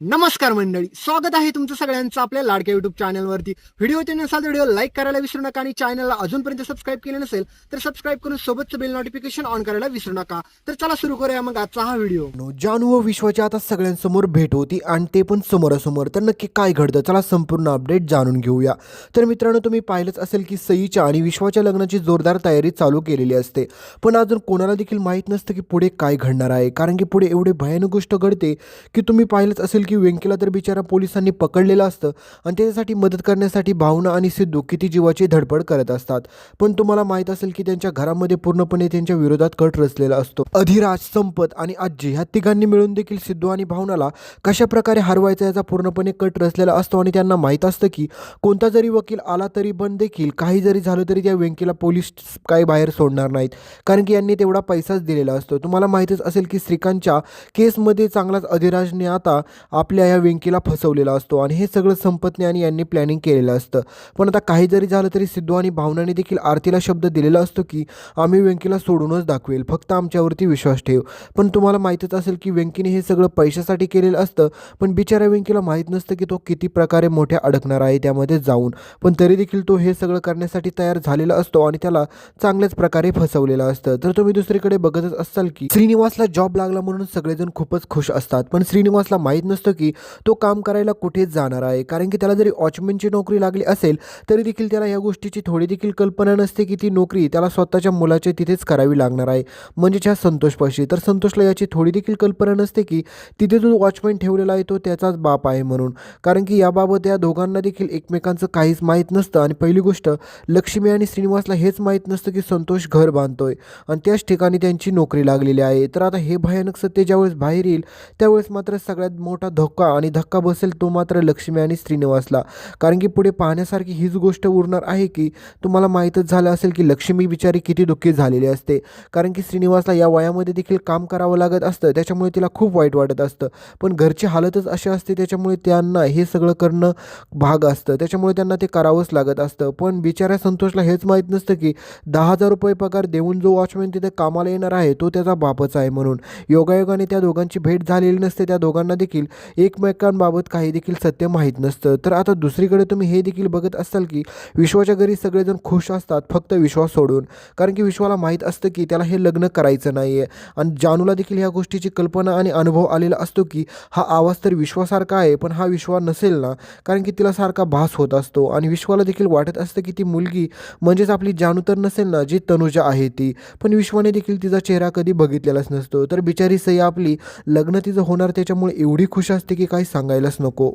नमस्कार मंडळी स्वागत आहे तुमचं सगळ्यांचं आपल्या लाडक्या युट्यूब चॅनलवरती व्हिडिओ ते नसाल तर व्हिडिओ लाईक करायला विसरू नका आणि चॅनलला अजूनपर्यंत सबस्क्राईब केलं नसेल तर सबस्क्राईब करून सोबतचं बेल नोटिफिकेशन ऑन करायला विसरू नका. तर चला सुरू करूया मग आजचा हा व्हिडिओ. जानू व विश्वाची आता सगळ्यांसमोर भेट होती आणि ते पण समोरासमोर. तर नक्की काय घडतं? चला संपूर्ण अपडेट जाणून घेऊया. तर मित्रांनो तुम्ही पाहिलंच असेल की सईच्या आणि विश्वाच्या लग्नाची जोरदार तयारी चालू केलेली असते. पण अजून कोणाला देखील माहीत नसतं की पुढे काय घडणार आहे. कारण की पुढे एवढे भयानक गोष्ट घडते की तुम्ही पाहिलंच असेल की व्यंकेला तर बिचारा पोलिसांनी पकडलेलं असतं आणि त्याच्यासाठी मदत करण्यासाठी भावना आणि सिद्धू किती जीवाची धडपड करत असतात. पण तुम्हाला माहीत असेल की त्यांच्या घरामध्ये पूर्णपणे त्यांच्या विरोधात कट रचलेला असतो. अधिराज संपत आणि आजी ह्या तिघांनी मिळून देखील सिद्धू आणि भावनाला कशा प्रकारे हरवायचा याचा पूर्णपणे कट रचलेला असतो आणि त्यांना माहीत असतं की कोणता जरी वकील आला तरी पण देखील काही जरी झालं तरी त्या व्यंकीला पोलीस काही बाहेर सोडणार नाहीत. कारण की यांनी तेवढा पैसाच दिलेला असतो. तुम्हाला माहीतच असेल की श्रीकांतच्या केसमध्ये चांगलाच अधिराजने आता आपल्या या व्यंकीला फसवलेला असतो आणि हे सगळं संपतने आणि यांनी प्लॅनिंग केलेलं असतं. पण आता काही जरी झालं तरी सिद्धू आणि भावनाने देखील आरतीला शब्द दिलेला असतो की आम्ही व्यंकीला सोडूनच दाखवेल. फक्त आमच्यावरती विश्वास ठेव. पण तुम्हाला माहीतच असेल की व्यंकीने हे सगळं पैशासाठी केलेलं असतं पण बिचाऱ्या व्यंकीला माहीत नसतं की तो किती प्रकारे मोठ्या अडकणार आहे त्यामध्ये जाऊन. पण तरी देखील तो हे सगळं करण्यासाठी तयार झालेला असतो आणि त्याला चांगल्याच प्रकारे फसवलेलं असतं. तर तुम्ही दुसरीकडे बघतच असाल की श्रीनिवासला जॉब लागला म्हणून सगळेजण खूपच खुश असतात. पण श्रीनिवासला माहीत नसतं की तो काम करायला कुठेच जाणार आहे? कारण की त्याला जरी वॉचमॅनची नोकरी लागली असेल तरी देखील त्याला या गोष्टीची थोडी देखील कल्पना नसते की ती नोकरी त्याला स्वतःच्या मुलाच्या तिथेच करावी लागणार आहे. म्हणजेच ह्या संतोषपाशी तर संतोषला याची थोडी देखील कल्पना नसते की तिथे जो वॉचमॅन ठेवलेला आहे तो त्याचाच बाप आहे म्हणून. कारण की याबाबत या दोघांना देखील एकमेकांचं काहीच माहीत नसतं. आणि पहिली गोष्ट लक्ष्मी आणि श्रीनिवासला हेच माहीत नसतं की संतोष घर बांधतोय आणि त्याच ठिकाणी त्यांची नोकरी लागलेली आहे. तर आता हे भयानक सत्य ज्यावेळेस बाहेर येईल त्यावेळेस मात्र सगळ्यात मोठा धोका आणि धक्का बसेल तो मात्र लक्ष्मी आणि श्रीनिवासला. कारण की पुढे पाहण्यासारखी हीच गोष्ट उरणार आहे की तुम्हाला माहीतच झालं असेल की लक्ष्मी बिचारी किती दुःखी झालेली असते. कारण की श्रीनिवासला या वयामध्ये देखील काम करावं लागत असतं त्याच्यामुळे तिला खूप वाईट वाटत असतं. पण घरची हालतच अशी असते त्याच्यामुळे त्यांना हे सगळं करणं भाग असतं. त्याच्यामुळे त्यांना ते करावंच लागत असतं. पण बिचाऱ्या संतोषला हेच माहीत नसतं की दहा हजार रुपये पगार देऊन जो वॉचमॅन तिथे कामाला येणार आहे तो त्याचा बापच आहे म्हणून. योगायोगाने त्या दोघांची भेट झालेली नसते त्या दोघांना देखील एकमेकांबाबत काही देखील सत्य माहीत नसतं. तर आता दुसरीकडे तुम्ही हे देखील बघत असाल की विश्वाच्या घरी सगळेजण खुश असतात फक्त विश्वास सोडून. कारण की विश्वाला माहीत असतं की त्याला हे लग्न करायचं नाही आहे आणि जानूला देखील ह्या गोष्टीची कल्पना आणि अनुभव आलेला असतो की हा आवाज तर विश्वासारखा आहे पण हा विश्वा नसेल ना? कारण की तिला सारखा भास होत असतो. आणि विश्वाला देखील वाटत असतं की ती मुलगी म्हणजेच आपली जानू तर नसेल ना जी तनुजा आहे ती. पण विश्वाने देखील तिचा चेहरा कधी बघितलेलाच नसतो. तर बिचारी सई आपली लग्न तिचं होणार त्याच्यामुळे एवढी खुश असते की काही सांगायलाच नको.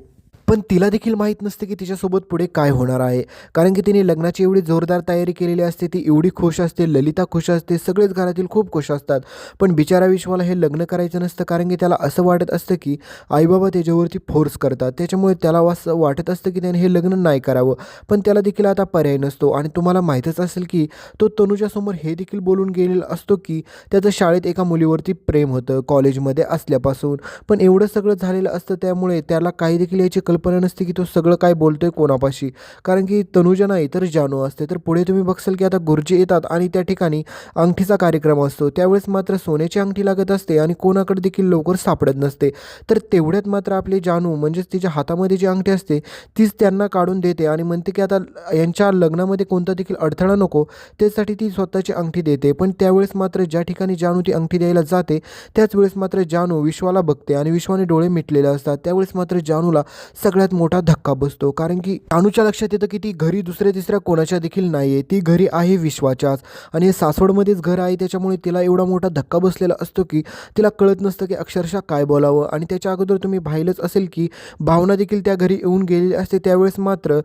पण तिला देखील माहीत नसते की तिच्यासोबत पुढे काय होणार आहे. कारण की तिने लग्नाची एवढी जोरदार तयारी केलेली असते ती एवढी खुश असते ललिता खुश असते सगळेच घरातील खूप खुश असतात. पण बिचारा विश्वाला हे लग्न करायचं नसतं कारण की त्याला असं वाटत असतं की आईबाबा त्याच्यावरती फोर्स करतात. त्याच्यामुळे त्याला असं वाटत असतं की त्याने हे लग्न नाही करावं. पण त्याला देखील आता पर्याय नसतो. आणि तुम्हाला माहीतच असेल की तो तनुजासमोर हे देखील बोलून गेलेला असतो की त्याचं शाळेत एका मुलीवरती प्रेम होतं कॉलेजमध्ये असल्यापासून. पण एवढं सगळं झालेलं असतं त्यामुळे त्याला काही देखील याची कल्पना नसते की तो सगळं काय बोलतोय कोणापाशी. कारण की तनुजा नाही तर जानू असते. तर पुढे तुम्ही बघसाल की आता गुरुजी येतात आणि त्या ठिकाणी अंगठीचा कार्यक्रम असतो. त्यावेळेस मात्र सोन्याची अंगठी लागत असते आणि कोणाकडे देखील लवकर सापडत नसते. तर तेवढ्यात मात्र आपली जानू म्हणजेच तिच्या हातामध्ये जी अंगठी असते तीच त्यांना काढून देते आणि म्हणते की आता यांच्या लग्नामध्ये कोणता देखील अडथळा नको त्यासाठी ती स्वतःची अंगठी देते. पण त्यावेळेस मात्र ज्या ठिकाणी जानू ती अंगठी द्यायला जाते त्याच वेळेस मात्र जानू विश्वाला बघते आणि विश्वाने डोळे मिटलेले असतात. त्यावेळेस मात्र जानूला सगळ्यात मोठा धक्का बसतो. कारण की जानूच्या लक्षात येतं की ती घरी दुसऱ्या तिसऱ्या कोणाच्या देखील नाही आहे ती घरी आहे विश्वाच्याच. आणि हे सासवडमध्येच घर आहे त्याच्यामुळे तिला एवढा मोठा धक्का बसलेला असतो की तिला कळत नसतं की अक्षरशः काय बोलावं. आणि त्याच्या अगोदर तुम्ही पाहिलंच असेल की भावना देखील त्या घरी येऊन गेलेली असते. त्यावेळेस मात्र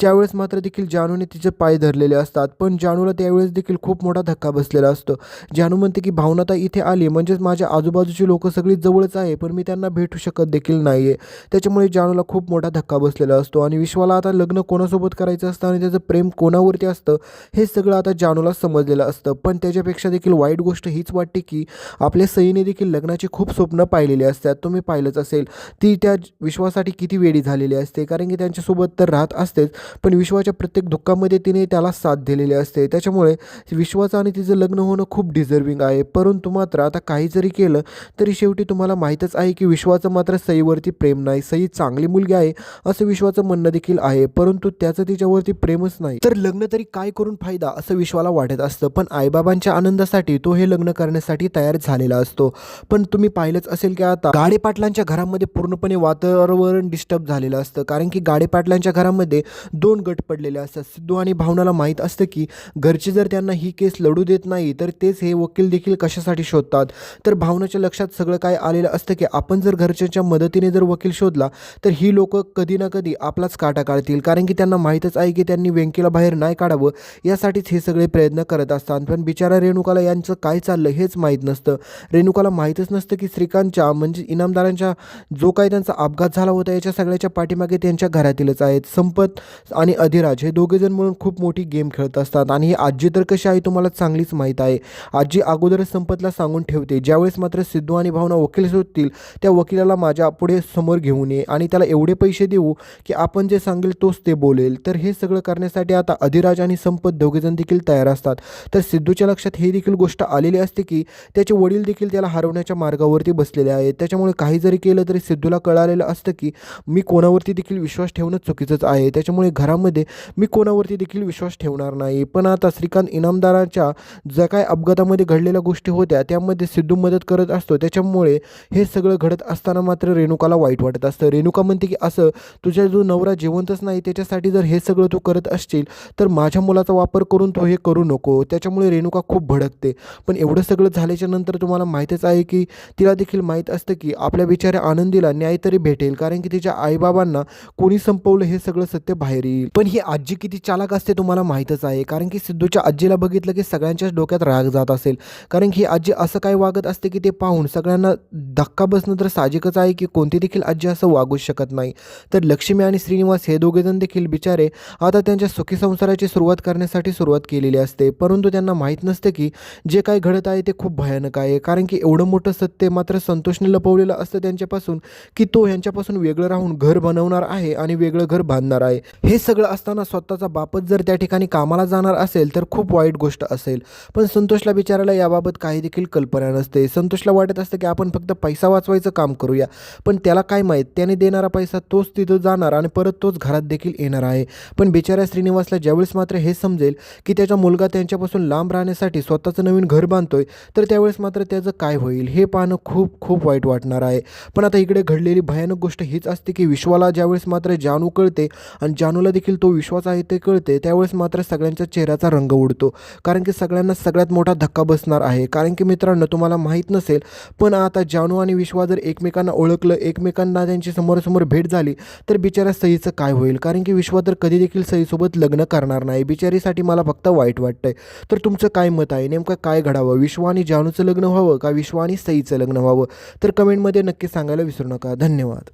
ज्यावेळेस मात्र देखील जानूने तिचे पाय धरलेले असतात. पण जानूला त्यावेळेस देखील खूप मोठा धक्का बसलेला असतो. जानू म्हणते की भावना तर इथे आली म्हणजेच माझ्या आजूबाजूची लोक सगळी जवळच आहे पण मी त्यांना भेटू शकत देखील नाही आहे त्याच्यामुळे जानूला खूप खूप मोठा धक्का बसलेला असतो आणि विश्वाला आता लग्न कोणासोबत करायचं असतं आणि त्याचं प्रेम कोणावरती असतं हे सगळं आता जानूला समजलेलं असतं. पण त्याच्यापेक्षा देखील वाईट गोष्ट हीच वाटते की आपल्या सईने देखील लग्नाची खूप स्वप्न पाहिलेली असतात. तुम्ही पाहिलंच असेल ती त्या विश्वासाठी किती वेळी झालेली असते. कारण की त्यांच्यासोबत तर राहत असतेच पण विश्वाच्या प्रत्येक दुःखामध्ये तिने त्याला साथ दिलेली असते. त्याच्यामुळे विश्वाचं आणि तिचं लग्न होणं खूप डिझर्विंग आहे. परंतु मात्र आता काही जरी केलं तरी शेवटी तुम्हाला माहीतच आहे की विश्वाचं मात्र सईवरती प्रेम नाही. सई चांगली मुलगी आहे असं विश्वाचं म्हणणं देखील आहे. परंतु त्याचं तिच्यावरती प्रेमच नाही. तर लग्न तरी काय करून फायदा असं विश्वाला वाटत असतं. पण आईबाबांच्या आनंदासाठी तो हे लग्न करण्यासाठी तयार झालेला असतो. पण तुम्ही पाहिलंच असेल की आता गाडे पाटलांच्या घरामध्ये पूर्णपणे वातावरण डिस्टर्ब झालेलं असतं. कारण की गाडे पाटलांच्या घरामध्ये दोन गट पडलेले असतात. सिद्धू आणि भावनाला माहीत असतं की घरचे जर त्यांना ही केस लढू देत नाही तर तेच हे वकील देखील कशासाठी शोधतात? तर भावनाच्या लक्षात सगळं काय आलेलं असतं की आपण जर घरच्यांच्या मदतीने जर वकील शोधला तर ही लोक कधी ना कधी आपलाच काटा काढतील. कारण की त्यांना माहीतच आहे की त्यांनी व्यंकीला बाहेर नाही काढावं. यासाठीच हे सगळे प्रयत्न करत असतात. पण बिचारा रेणुकाला यांचं काय चाललं हेच माहीत नसतं. रेणुकाला माहीतच नसतं की श्रीकांतच्या म्हणजे इनामदारांच्या जो काही त्यांचा अपघात झाला होता याच्या सगळ्याच्या पाठीमागे त्यांच्या घरातीलच आहेत. संपत आणि अधिराज हे दोघेजण म्हणून खूप मोठी गेम खेळत असतात. आणि ही आजी तर कशी आहे तुम्हाला चांगलीच माहीत आहे. आजी अगोदरच संपतला सांगून ठेवते. ज्यावेळेस मात्र सिद्धू आणि भावना वकील शोधतील त्या वकिलाला माझ्या पुढे समोर घेऊन ये आणि त्याला एवढे पैसे देऊ की आपण जे सांगेल तोच ते बोलेल. तर हे सगळं करण्यासाठी आता अधिराज आणि संपत दोघेजण देखील तयार असतात. तर सिद्धूच्या लक्षात हे देखील गोष्ट आलेली असते की त्याचे वडील देखील त्याला हरवण्याच्या मार्गावरती बसलेले आहेत. त्याच्यामुळे काही जरी केलं तरी सिद्धूला कळालेलं असतं की मी कोणावरती देखील विश्वास ठेवणं चुकीचंच आहे. त्याच्यामुळे घरामध्ये मी कोणावरती देखील विश्वास ठेवणार नाही. पण आता श्रीकांत इनामदाराच्या ज्या काय अपघातामध्ये घडलेल्या गोष्टी होत्या त्यामध्ये सिद्धू मदत करत असतो. त्याच्यामुळे हे सगळं घडत असताना मात्र रेणुकाला वाईट वाटत असतं. रेणुका म्हणते की असं तुझ्या जो नवरा जिवंतच नाही त्याच्यासाठी जर हे सगळं तू करत असशील तर माझ्या मुलाचा वापर करून तू हे करू नको. त्याच्यामुळे रेणुका खूप भडकते. पण एवढं सगळं झाल्याच्यानंतर तुम्हाला माहीतच आहे की तिला देखील माहीत असतं की आपल्या बिचाऱ्या आनंदीला न्याय तरी भेटेल कारण की तिच्या आईबाबांना कोणी संपवलं हे सगळं सत्य बाहेर येईल. पण ही आजी किती चालाक असते तुम्हाला माहीतच आहे कारण की सिद्धूच्या आजीला बघितलं की सगळ्यांच्याच डोक्यात राग जात असेल. कारण की आजी असं काय वागत असते की ते पाहून सगळ्यांना धक्का बसणं तर साहजिकच आहे की कोणती देखील आजी असं वागूच शकत नाही. तर लक्ष्मी आणि श्रीनिवास हे दोघेजण देखील बिचारे आता त्यांच्या सुखी संसाराची सुरुवात करण्यासाठी सुरुवात केलेली असते. परंतु त्यांना माहीत नसते की जे काय घडत आहे ते खूप भयानक आहे. कारण की एवढं मोठं सत्य मात्र संतोषने लपवलेलं असतं त्यांच्यापासून की तो ह्यांच्यापासून वेगळं राहून घर बनवणार आहे आणि वेगळं घर बांधणार आहे. हे सगळं असताना स्वतःचा बापच जर त्या ठिकाणी कामाला जाणार असेल तर खूप वाईट गोष्ट असेल. पण संतोषला बिचारायला याबाबत काही देखील कल्पना नसते. संतोषला वाटत असतं की आपण फक्त पैसा वाचवायचं काम करूया. पण त्याला काय माहीत? त्याने देणारा पैसा तोच तिथं जाणार आणि परत तोच घरात देखील येणार आहे. पण बिचाऱ्या श्रीनिवासला ज्यावेळेस मात्र हे समजेल की त्याचा मुलगा त्यांच्यापासून लांब राहण्यासाठी स्वतःचं नवीन घर बांधतोय तर त्यावेळेस मात्र त्याचं काय होईल हे पाहणं खूप खूप वाईट वाटणार आहे. पण आता इकडे घडलेली भयानक गोष्ट हीच असते की विश्वाला ज्यावेळेस मात्र जानू कळते आणि जानूला देखील तो विश्वास आहे ते कळते त्यावेळेस मात्र सगळ्यांच्या चेहऱ्याचा रंग उडतो. कारण की सगळ्यांना सगळ्यात मोठा धक्का बसणार आहे. कारण की मित्रांनो तुम्हाला माहीत नसेल पण आता जानू आणि विश्वा जर एकमेकांना ओळखलं एकमेकांना त्यांची समोरासमोर भेट झाली तर बिचाऱ्या सईचं काय होईल? कारण की विश्वा तर कधी देखील सईसोबत लग्न करणार नाही. बिचारीसाठी मला फक्त वाईट वाटतंय. तर तुमचं काय मत आहे? नेमकं काय घडावं? विश्वा आणि जानूचं लग्न व्हावं का विश्वा आणि सईचं लग्न व्हावं? तर कमेंटमध्ये नक्की सांगायला विसरू नका. धन्यवाद.